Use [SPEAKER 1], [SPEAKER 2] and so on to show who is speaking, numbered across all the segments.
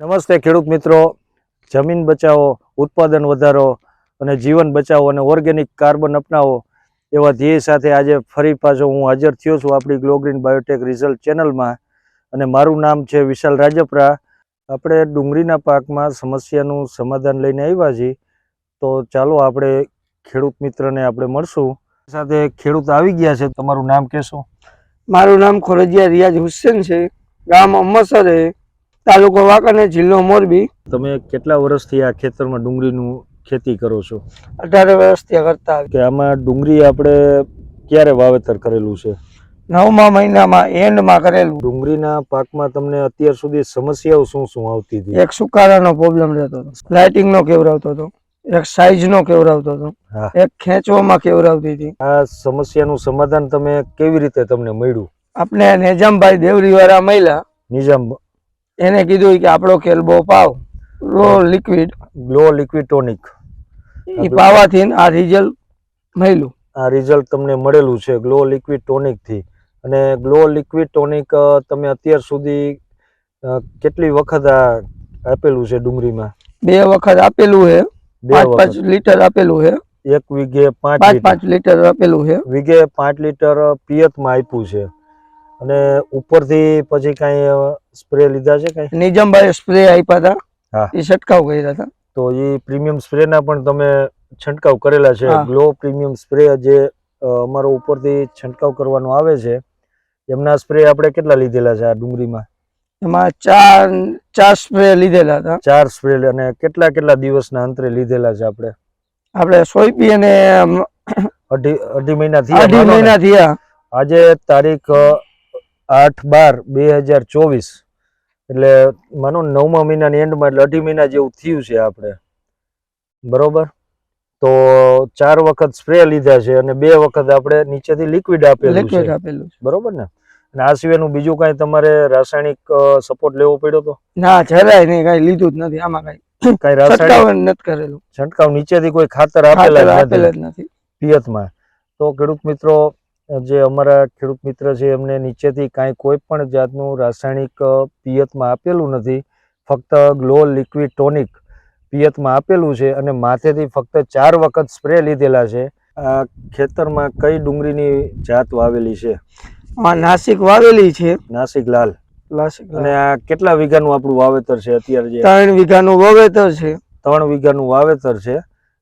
[SPEAKER 1] નમસ્તે ખેડૂત મિત્રો. જમીન બચાવો, ઉત્પાદન વધારો અને જીવન બચાવો અને ઓર્ગેનિક કાર્બન અપનાવો એવા ધ્યેય સાથે આજે ફરી પાછો હું હાજર થયો છું આપણી ગ્લોગ્રીન બાયોટેક રિઝલ્ટ ચેનલમાં. અને મારું નામ છે વિશાલ રાજપરા. આપણે ડુંગળીના પાકમાં સમસ્યાનું સમાધાન લઈને આવ્યા છીએ. તો ચાલો આપણે ખેડૂત મિત્રને આપણે મળશું. સાથે ખેડૂત આવી ગયા છે. તમારું નામ કહેશો?
[SPEAKER 2] મારું નામ ખોરજિયા રિયાજ હુસેન છે. ગામ અમ્મસરે તાલુકો વાંકાનેર જિલ્લો મોરબી.
[SPEAKER 1] તમે કેટલા વર્ષથી આ ખેતરમાં ડુંગળીનું ખેતી કરો છો?
[SPEAKER 2] અઢાર વર્ષથી કરતા.
[SPEAKER 1] કે આમાં ડુંગળી આપણે ક્યારે વાવેતર કરેલું છે?
[SPEAKER 2] નવમા મહિનામાં એન્ડમાં કરેલું.
[SPEAKER 1] ડુંગળીના પાકમાં તમને અત્યાર સુધી સમસ્યાઓ શું શું આવતી હતી?
[SPEAKER 2] એક સુકારાનો પ્રોબ્લેમ રહેતો હતો. લાઇટિંગનો કેવરાવતો હતો? એક સાઈઝનો કેવરાવતો હતો? એક ખેંચવામાં કેવરાવતી હતી?
[SPEAKER 1] આ સમસ્યાનું સમાધાન તમે કેવી રીતે તમને મળ્યું?
[SPEAKER 2] આપણે નિજામભાઈ દેવરીવાળા મહિલા
[SPEAKER 1] નિઝામ
[SPEAKER 2] એને કીધું કે આપણો કેલબો પાવ. Glow liquid
[SPEAKER 1] glow liquid tonic
[SPEAKER 2] એ પાવાથી આ રિઝલ્ટ મળ્યું.
[SPEAKER 1] આ રિઝલ્ટ તમને મળેલું છે ગ્લો લિક્વિડ ટોનિકથી અને ગ્લો લિક્વિડ ટોનિક તમે અત્યાર સુધી કેટલી વખત આ આપેલું છે ડુંગળીમાં?
[SPEAKER 2] બે વખત આપેલું છે.
[SPEAKER 1] બે
[SPEAKER 2] પાંચ પાંચ લીટર આપેલું છે.
[SPEAKER 1] એક વીઘે પાંચ
[SPEAKER 2] પાંચ
[SPEAKER 1] લીટર
[SPEAKER 2] આપેલું છે.
[SPEAKER 1] વીઘે પાંચ લીટર પિયતમાં આપ્યું છે. અને ઉપરથી પછી કઈ સ્પ્રે લીધા છે કઈ?
[SPEAKER 2] નિજામભાઈ સ્પ્રે આપ્યા
[SPEAKER 1] હા.
[SPEAKER 2] હતા એ છંટકાવ કર્યા હતા.
[SPEAKER 1] તો એ પ્રીમિયમ સ્પ્રેના પણ તમે છંટકાવ કરેલા છે.
[SPEAKER 2] હા.
[SPEAKER 1] ગ્લો પ્રીમિયમ સ્પ્રે જે અમારો ઉપરથી છંટકાવ કરવાનો આવે છે એમના સ્પ્રે આપણે કેટલા લીધેલા છે આ ડુંગળીમાં?
[SPEAKER 2] એમાં ચાર ચાર સ્પ્રે લીધેલા હતા.
[SPEAKER 1] ચાર સ્પ્રે અને કેટલા કેટલા દિવસના અંતરે લીધેલા છે આપણે?
[SPEAKER 2] આપણે સોયબી અને
[SPEAKER 1] અઢી અઢી મહિના થયા
[SPEAKER 2] અઢી મહિના થયા.
[SPEAKER 1] આજે તારીખ આઠ બાર બે હજાર ચોવીસ. એટલે માનો નવમા મહિનાની એન્ડમાં એટલે અઢી મહિના જેવું થયું છે આપણે. બરોબર? તો ચાર વખત સ્પ્રે લીધા છે અને બે વખત આપણે નીચેથી લિક્વિડ આપેલું છે.
[SPEAKER 2] આપેલું
[SPEAKER 1] બરોબર ને? અને આ સિવાયનું બીજું કાંઈ તમારે રાસાયણિક સપોર્ટ લેવો પડ્યો તો?
[SPEAKER 2] ના જરાય નહીં કાંઈ લીધું જ નથી આમાં કઈ.
[SPEAKER 1] કાંઈ રાસાયણિક?
[SPEAKER 2] નથી કરેલું.
[SPEAKER 1] છંટકાવ નીચેથી કોઈ ખાતર આપેલા જ નથી. પિયતમાં. તો ખેડૂત મિત્રો જે અમારા ખેડૂત મિત્ર છે એમને નીચેથી કાંઈ કોઈ પણ જાતનું રાસાયણિક પિયતમાં આપેલું નથી. ફક્ત ગ્લો લિક્વિડ ટોનિક પિયતમાં આપેલું છે અને માથેથી ફક્ત ચાર વખત સ્પ્રે લીધેલા છે. આ ખેતરમાં કઈ ડુંગળીની જાત વાવેલી છે?
[SPEAKER 2] નાસિક વાવેલી છે.
[SPEAKER 1] નાસિક લાલ.
[SPEAKER 2] નાસિક
[SPEAKER 1] અને આ કેટલા વીઘાનું આપણું વાવેતર છે અત્યારે જે?
[SPEAKER 2] ત્રણ વીઘાનું વાવેતર છે.
[SPEAKER 1] ત્રણ વીઘાનું વાવેતર છે.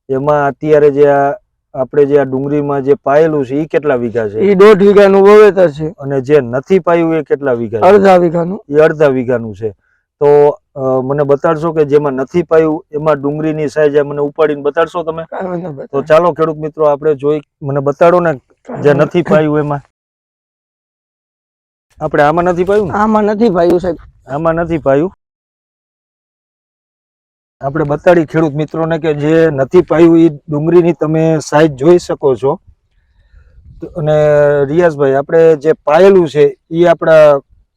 [SPEAKER 1] એમાં અત્યારે જે આ આપણે જે આ ડુંગળીમાં જે પાયેલું છે એ કેટલા વીઘા છે?
[SPEAKER 2] એ દોઢ વીઘાનું વાવેતર છે.
[SPEAKER 1] અને જે નથી પાયું એ કેટલા વીઘા
[SPEAKER 2] અડધા વીઘાનું.
[SPEAKER 1] એ અડધા વીઘાનું છે. તો મને બતાડશો કે જેમાં નથી પાયું એમાં ડુંગળીની સાઈઝ મને ઉપાડીને બતાડશો તમે. તો ચાલો ખેડૂત મિત્રો આપણે જોઈ મને બતાડો ને જે નથી પાયું એમાં. આપણે આમાં નથી પાયું
[SPEAKER 2] આમાં નથી પાયું સાહેબ.
[SPEAKER 1] આમાં નથી પાયું? આપણે બતાડી ખેડૂત મિત્રોને કે જે નથી પાયું એ ડુંગળીની તમે સાઈઝ જોઈ શકો છો. અને રિયાઝભાઈ આપણે જે પાયેલું છે એ આપણા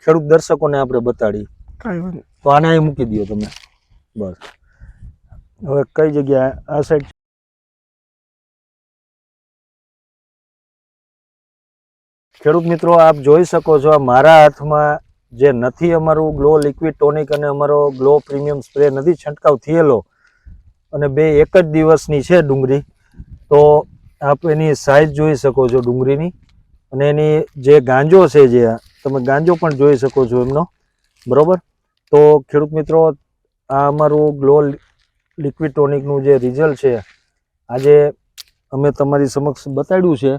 [SPEAKER 1] ખેડૂત દર્શકોને આપણે બતાડી. તો આને અહીં મૂકી દો તમે. બસ. હવે કઈ જગ્યાએ? આ સાઈડ ખેડૂત મિત્રો આપ જોઈ શકો છો મારા હાથમાં જે નથી અમારું ગ્લો લિક્વિડ ટોનિક અને અમારો ગ્લો પ્રીમિયમ સ્પ્રે નથી છંટકાવ થયેલો અને બે એક જ દિવસની છે ડુંગળી, તો આપ એની સાઇઝ જોઈ શકો છો ડુંગળીની અને એની જે ગાંજો છે જે તમે ગાંજો પણ જોઈ શકો છો એમનો, બરાબર? તો ખેડૂત મિત્રો, આ અમારું ગ્લો લિક્વિડ ટોનિકનું જે રિઝલ્ટ છે, આજે અમે તમારી સમક્ષ બતાડ્યું છે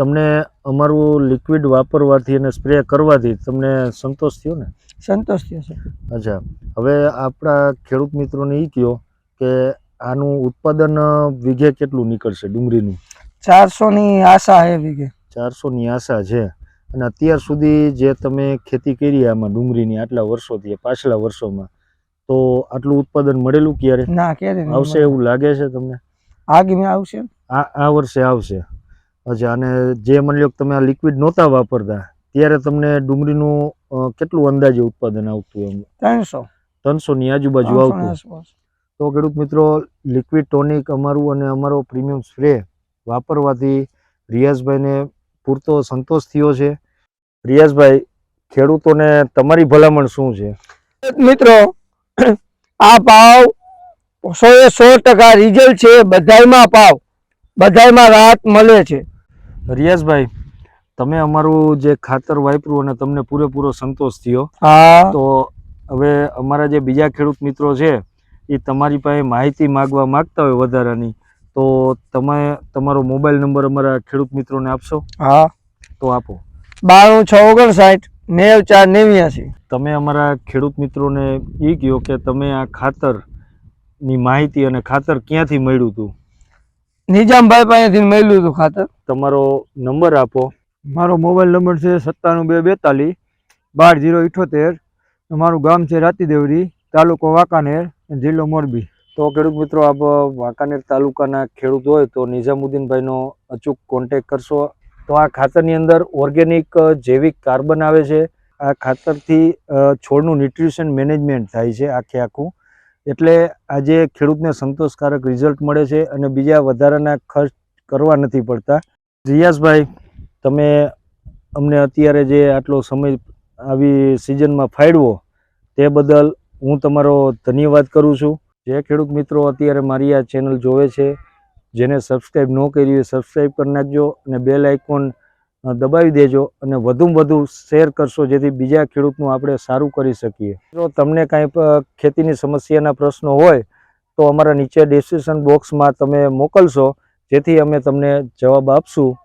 [SPEAKER 1] તમને અમારું લિક્વિડ વાપરવાથી અને સ્પ્રે કરવાથી તમને સંતોષ થયો ને?
[SPEAKER 2] સંતોષ થયો છે
[SPEAKER 1] અચ્છા. હવે આપણા ખેડૂત મિત્રોને એ કહો કે આનું ઉત્પાદન વીઘે કેટલું નીકળશે ડુંગળીનું?
[SPEAKER 2] ચારસોની આશા છે વીઘે.
[SPEAKER 1] ચારસોની આશા છે. અને અત્યાર સુધી જે તમે ખેતી કરી આમાં ડુંગળીની આટલા વર્ષોથી પાછલા વર્ષોમાં તો આટલું ઉત્પાદન મળેલું ક્યારે?
[SPEAKER 2] ના ક્યારે
[SPEAKER 1] આવશે એવું લાગે છે તમને?
[SPEAKER 2] આગમી આવશે.
[SPEAKER 1] આ આ વર્ષે આવશે. અચ્છા અને જે માની લો કે તમે આ લિક્વિડ નહોતા વાપરતા ત્યારે તમને ડુંગળીનું કેટલું અંદાજે ઉત્પાદન આવતું એમ?
[SPEAKER 2] ત્રણસો.
[SPEAKER 1] ત્રણસોની આજુબાજુ આવતું? તો ખેડૂત મિત્રો લિક્વિડ ટોનિક અમારું અને અમારો પ્રીમિયમ સ્પ્રે વાપરવાથી રિયાઝભાઈને પૂરતો સંતોષ થયો છે. રિયાઝભાઈ ખેડૂતોને તમારી ભલામણ શું છે?
[SPEAKER 2] મિત્રો આ પાવ સો એ સો ટકા રિઝલ્ટ છે બધામાં ભાવ બધાયમાં રાહત મળે છે.
[SPEAKER 1] રિયાઝભાઈ તમે અમારું જે ખાતર વાપર્યું અને તમને પૂરેપૂરો સંતોષ થયો.
[SPEAKER 2] હા.
[SPEAKER 1] તો હવે અમારા જે બીજા ખેડૂત મિત્રો છે એ તમારી પાસે માહિતી માગવા માંગતા હોય વધારાની તો તમે તમારો મોબાઈલ નંબર અમારા ખેડૂત મિત્રોને આપશો?
[SPEAKER 2] હા.
[SPEAKER 1] તો આપો.
[SPEAKER 2] બાણું છ ઓગણસાઠ નેવ ચાર નેવ્યાસી.
[SPEAKER 1] તમે અમારા ખેડૂત મિત્રોને એ કહો કે તમે આ ખાતરની માહિતી અને ખાતર ક્યાંથી મળ્યું હતું?
[SPEAKER 2] નિજામભાઈ પાસેથી મળ્યું હતું ખાતર.
[SPEAKER 1] તમારો નંબર આપો.
[SPEAKER 3] મારો મોબાઈલ નંબર છે સત્તાણું બે બેતાલીસ બાર જીરો ઇઠોતેર. મારું ગામ છે રાતીદેવરી તાલુકો વાંકાનેર જિલ્લો મોરબી.
[SPEAKER 1] તો ખેડૂત મિત્રો આપ વાંકાનેર તાલુકાના ખેડૂત હોય તો નિઝામુદ્દીનભાઈનો અચૂક કોન્ટેક કરશો. તો આ ખાતરની અંદર ઓર્ગેનિક જૈવિક કાર્બન આવે છે. આ ખાતરથી છોડનું ન્યુટ્રિશન મેનેજમેન્ટ થાય છે આખે આખું. એટલે આજે ખેડૂતને સંતોષકારક રિઝલ્ટ મળે છે અને બીજા વધારાના ખર્ચ કરવા નથી પડતા. રિયાઝભાઈ, તમે અમને અત્યારે જે આટલો સમય આવી સિઝનમાં ફાળવો તે બદલ હું તમારો ધન્યવાદ કરું છું. જે ખેડૂત મિત્રો અત્યારે મારી આ ચેનલ જોવે છે, જેને સબસ્ક્રાઈબ ન કરી હોય સબસ્ક્રાઈબ કરી નાખજો અને બેલ આઇકોન દબાવી દેજો અને વધુમાં વધુ શેર કરશો જેથી બીજા ખેડૂતનું આપણે સારું કરી શકીએ. જો તમને કાંઈ ખેતીની સમસ્યાના પ્રશ્નો હોય, તો અમારા નીચે ડિસ્ક્રિપ્શન બોક્સમાં તમે મોકલશો, જેથી અમે તમને જવાબ આપશું.